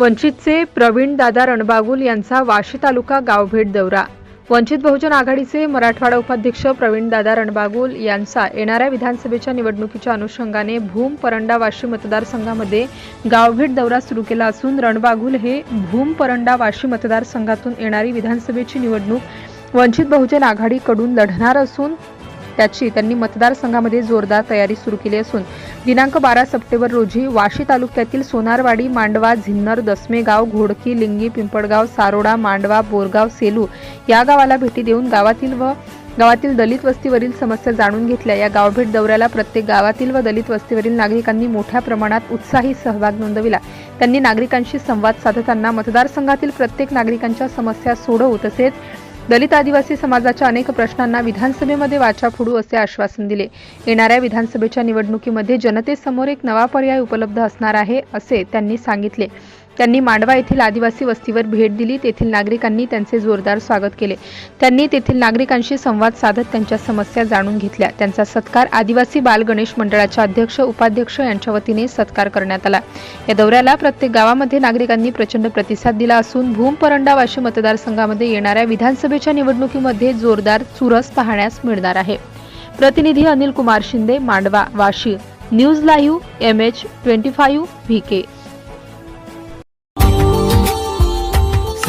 वंचितचे प्रवीण दादा रणबागुल यांचा वाशी तालुका गावभेट दौरा. वंचित बहुजन आघाडीचे मराठवाडा उपाध्यक्ष प्रवीण दादा रणबागुल यांचा येणाऱ्या विधानसभेच्या निवडणुकीच्या अनुषंगाने भूम परंडा वाशी मतदारसंघामध्ये गावभेट दौरा सुरू केला असून रणबागुल हे भूम परंडा वाशी मतदारसंघातून येणारी विधानसभेची निवडणूक वंचित बहुजन आघाडीकडून लढणार असून त्याची त्यांनी मतदारसंघामध्ये जोरदार तयारी सुरू केली असून दिनांक बारा सप्टेंबर रोजी वाशी तालुक्यातील सोनारवाडी मांडवा झिन्नर दसमेगाव घोडकी लिंगी पिंपळगाव सारोडा मांडवा बोरगाव सेलू या गावाला भेटी देऊन गावातील व गावातील दलित वस्तीवरील समस्या जाणून घेतल्या. या गावभेट दौऱ्याला प्रत्येक गावातील व दलित वस्तीवरील नागरिकांनी मोठ्या प्रमाणात उत्साही सहभाग नोंदविला. त्यांनी नागरिकांशी संवाद साधताना मतदारसंघातील प्रत्येक नागरिकांच्या समस्या सोडवू तसेच दलित आदिवासी समाजाच्या अनेक प्रश्नांना विधानसभेमध्ये वाचा फोडू असे आश्वासन दिले. येणाऱ्या विधानसभेच्या निवडणुकीमध्ये जनतेसमोर एक नवा पर्याय उपलब्ध असणार आहे असे त्यांनी सांगितले. त्यांनी मांडवा येथील आदिवासी वस्तीवर भेट दिली. तेथील नागरिकांनी त्यांचे जोरदार स्वागत केले. त्यांनी तेथील नागरिकांशी संवाद साधत त्यांच्या समस्या जाणून घेतल्या. त्यांचा सत्कार आदिवासी बाल गणेश मंडळाच्या अध्यक्ष उपाध्यक्ष यांच्या वतीने सत्कार करण्यात आला. या दौऱ्याला प्रत्येक गावामध्ये नागरिकांनी प्रचंड प्रतिसाद दिला असून भूम परंडा वाशी मतदारसंघामध्ये येणाऱ्या विधानसभेच्या निवडणुकीमध्ये जोरदार चुरस पाहण्यास मिळणार आहे. प्रतिनिधी Anil Kumar Shinde Mandwa Vashi. News live M H twenty five V K.